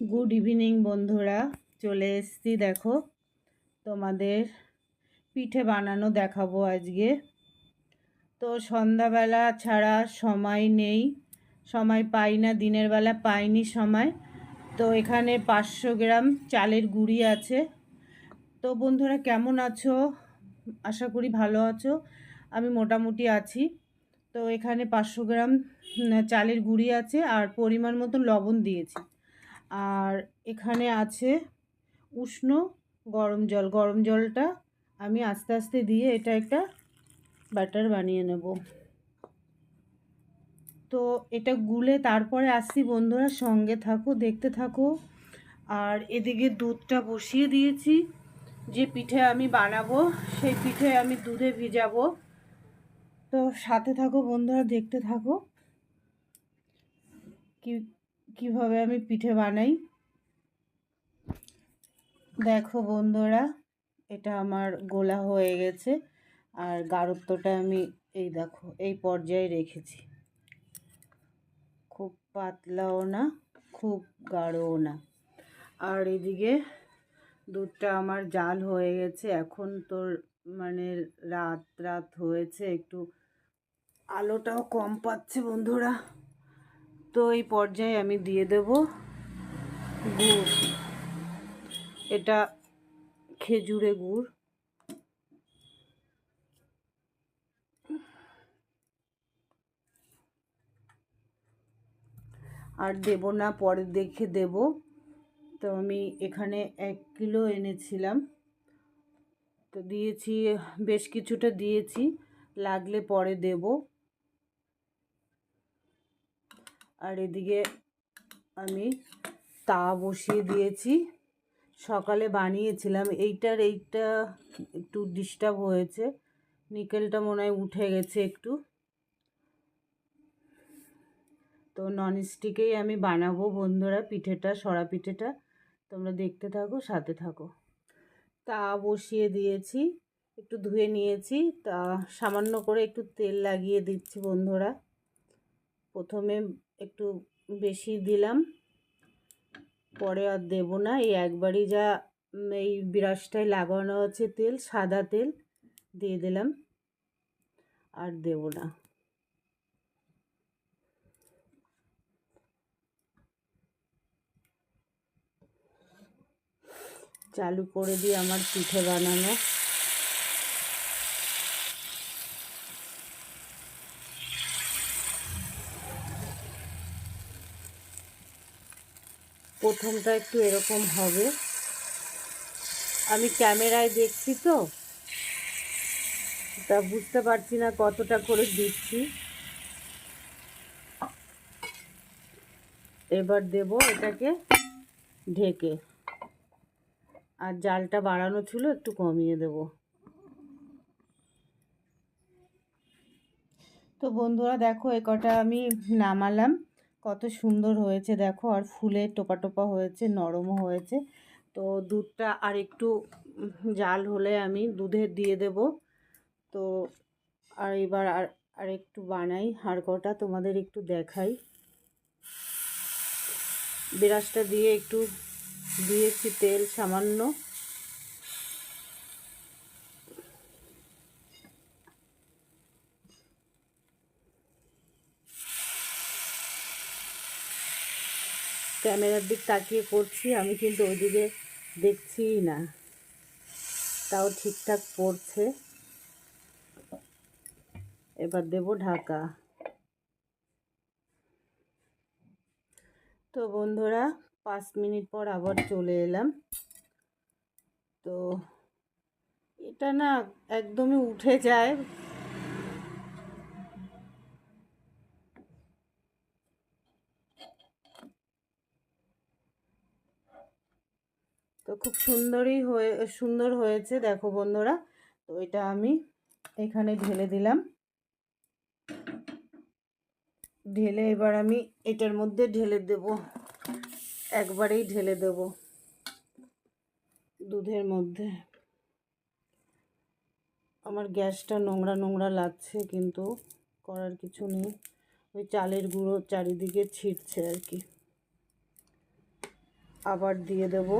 Good evening বন্ধুরা। চলে এসছি, দেখো, তোমাদের পিঠে বানানো দেখাবো আজকে। তো সন্ধ্যাবেলা ছাড়া সময় নেই, সময় পাই না, দিনের বেলা পাইনি সময়। তো এখানে পাঁচশো গ্রাম চালের গুঁড়ি আছে। তো বন্ধুরা, কেমন আছো? আশা করি ভালো আছো। আমি মোটামুটি আছি। তো এখানে পাঁচশো গ্রাম চালের গুঁড়ি আছে, আর পরিমাণ মতন লবণ দিয়েছি। আর এখানে আছে উষ্ণ গরম জল। গরম জলটা আমি আস্তে আস্তে দিয়ে এটা একটা ব্যাটার বানিয়ে নেব। তো এটা গুলে তারপরে আসছি বন্ধুরা, সঙ্গে থাকো, দেখতে থাকো। আর এদিকে দুধটা বসিয়ে দিয়েছি। যে পিঠে আমি বানাবো, সেই পিঠে আমি দুধে ভিজাবো। তো সাথে থাকো বন্ধুরা, দেখতে থাকো। কি কীভাবে আমি পিঠে বানাই? দেখো বন্ধুরা, এটা আমার গোলা হয়ে গেছে, আর গাঢ়ত্বটা আমি এই দেখো, এই পর্যায়ে রেখেছি। খুব পাতলাও না, খুব গাঢ়ও না। আর এদিকে দুধটা আমার জাল হয়ে গেছে, এখন তোর মানে রাত রাত হয়েছে, একটু আলোটাও কম পাচ্ছে বন্ধুরা। তো এই পর্যায়ে আমি দিয়ে দেব। গুড়। এটা খেজুরে গুড়। আর দেব না, পরে দেখে দেব। তো আমি এখানে এক কিলো এনেছিলাম। তো দিয়েছি, বেশ কিছুটা দিয়েছি। লাগলে পরে দেব। আর এদিকে আমি তা বসিয়ে দিয়েছি। সকালে বানিয়েছিলাম। এইটার এইটা একটু ডিস্টার্ব হয়েছে। নিকেলটা মনে হয় উঠে গেছে একটু। তো ননস্টিকেই আমি বানাবো বন্ধুরা পিঠেটা, সরা পিঠেটা। তোমরা দেখতে থাকো, সাথে থাকো। তা বসিয়ে দিয়েছি, একটু ধুয়ে নিয়েছি। তা সামান্য করে একটু তেল লাগিয়ে দিচ্ছি বন্ধুরা। প্রথমে একটু বেশি দিলাম, পরে আর দেবো না। এই একবারই যা এই বিরাসটায় লাগানো আছে তেল, সাদা তেল, দিয়ে দিলাম, আর দেবো না। চালু করে দিই আমার পিঠে বানানো। প্রথমটা একটু এরকম হবে। আমি ক্যামেরায় দেখছি তো। তা বুঝতে পারছি না কতটা করে দিচ্ছি। এবার দেব এটাকে ঢেকে। আর জালটা বাড়ানো ছিল, একটু কমিয়ে দেব। তো বন্ধুরা, দেখো এ কটা আমি নামালাম। কত সুন্দর হয়েছে, দেখো। আর ফুলে টোপা টোপা হয়েছে, নরমও হয়েছে। তো দুধটা আর একটু জাল হলে আমি দুধে দিয়ে দেব। তো আর এবার আর আর একটু বানাই আর কটা, তোমাদের একটু দেখাই। বিরাসটা দিয়ে একটু দিয়েছি তেল সামান্য। ক্যামেরার দিক তাকিয়ে করছি, আমি কিন্তু ওইদিকে দেখছিই না। তাও ঠিকঠাক পড়ছে। এবার দেব ঢাকা। তো বন্ধুরা, পাঁচ মিনিট পর আবার চলে এলাম। তো এটা না একদমই উঠে যায় তো খুব সুন্দরই হয়ে, সুন্দর হয়েছে, দেখো বন্ধুরা। তো এটা আমি এখানে ঢেলে দিলাম। ঢেলে এবার আমি এটার মধ্যে ঢেলে দেব। একবারেই ঢেলে দেব দুধের মধ্যে। আমার গ্যাসটা নোংরা নোংরা লাগছে, কিন্তু করার কিছু নেই। ওই চালের গুঁড়ো চারিদিকে ছিটছে আর কি। আবার দিয়ে দেব।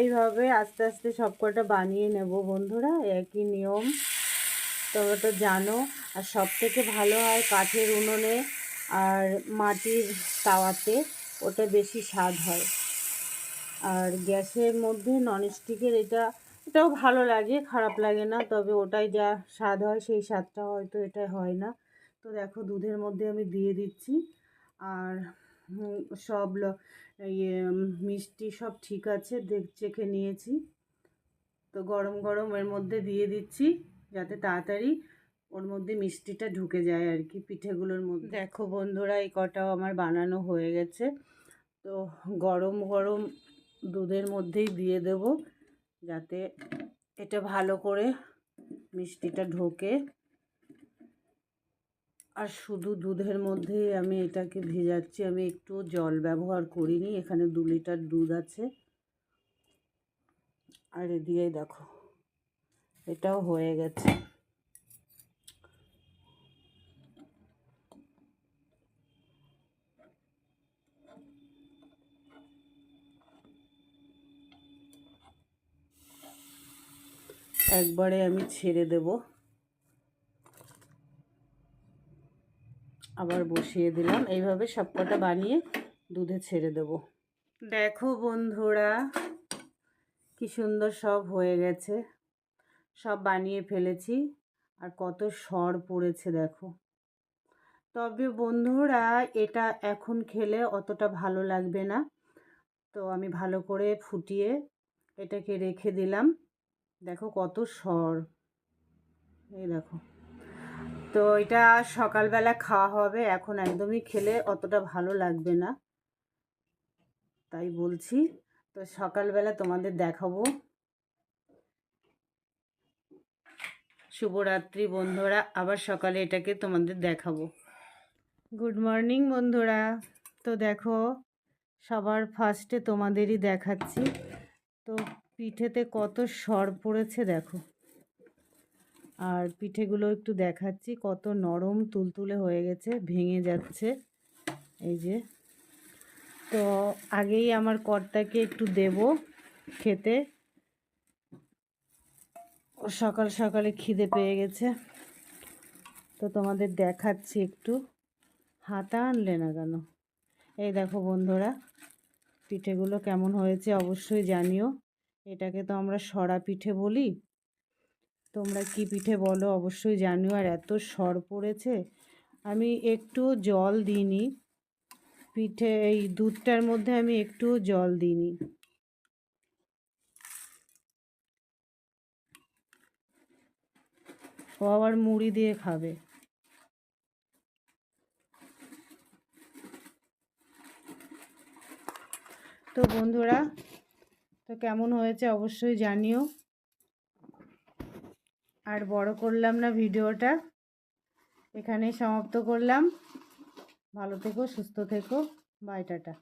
এইভাবে আস্তে আস্তে সবকটা বানিয়ে নেব বন্ধুরা, একই নিয়ম। তোমরা তো জানো, আর সব থেকে ভালো হয় কাঠের উনুনে আর মাটির তাওয়াতে, ওটা বেশি স্বাদ হয়। আর গ্যাসের মধ্যে ননস্টিকের এটা, এটাও ভালো লাগে, খারাপ লাগে না, তবে ওটাই যা স্বাদ হয়, সেই স্বাদটা হয়তো এটা হয় না। তো দেখো, দুধের মধ্যে আমি দিয়ে দিচ্ছি। আর সব ইয়ে মিষ্টি সব ঠিক আছে, দেখ, চেখে নিয়েছি। তো গরম গরম এর মধ্যে দিয়ে দিচ্ছি, যাতে তাড়াতাড়ি ওর মধ্যে মিষ্টিটা ঢুকে যায় আর কি, পিঠেগুলোর মধ্যে। দেখো বন্ধুরা, এই কটাও আমার বানানো হয়ে গেছে। তো গরম গরম দুধের মধ্যেই দিয়ে দেব, যাতে এটা ভালো করে মিষ্টিটা ঢোকে। আর শুধু দুধের মধ্যেই আমি এটাকে ভেজাচ্ছি। আমি একটু জল ব্যবহার করিনি, এখানে দু লিটার দুধ আছে। আর এ দিয়েই দেখো, এটাও হয়ে গেছে। একবারে আমি ছেড়ে দেব। আবার বসিয়ে দিলাম। এইভাবে সবকটা বানিয়ে দুধে ছেড়ে দেব। দেখো বন্ধুরা, কি সুন্দর সব হয়ে গেছে। সব বানিয়ে ফেলেছি আর কত সর পড়েছে, দেখো। তবে বন্ধুরা, এটা এখন খেলে অতটা ভালো লাগবে না। তো আমি ভালো করে ফুটিয়ে এটাকে রেখে দিলাম। দেখো কত সর। এই দেখো। তো এটা সকালবেলা খাওয়া হবে। এখন একদমই খেলে অতটা ভালো লাগবে না। তাই বলছি, তো সকালবেলা তোমাদের দেখাবো। শুভরাত্রি বন্ধুরা, আবার সকালে এটাকে তোমাদের দেখাবো। গুড মর্নিং বন্ধুরা। তো দেখো, সবার ফার্স্টে তোমাদেরই দেখাচ্ছি। তো পিঠেতে কত সর পড়েছে দেখো। আর পিঠেগুলো একটু দেখাচ্ছি, কত নরম তুলতুলে হয়ে গেছে, ভেঙে যাচ্ছে। এই যে। তো আগেই আমার কর্তাকে একটু দেব খেতে। সকাল সকালে খিদে পেয়ে গেছে। তো তোমাদের দেখাচ্ছি একটু। হাতা আনলে না কেন? এই দেখো বন্ধুরা, পিঠেগুলো কেমন হয়েছে অবশ্যই জানিও। এটাকে তো আমরা সরা পিঠে বলি। তোমরা কি পিঠে বলো? অবশ্যই জানিও। আর এত সর পড়েছে। আমি একটু জল দিইনি। পিঠে, এই দুধটার মধ্যে আমি একটু জল দিইনি। ও আবার মুড়ি দিয়ে খাবে। তো বন্ধুরা, তো কেমন হয়েছে অবশ্যই জানিও। আর বড় করলাম না ভিডিওটা। এখানেই সমাপ্ত করলাম। ভালো থেকো সুস্থ থেকো। Bye tata.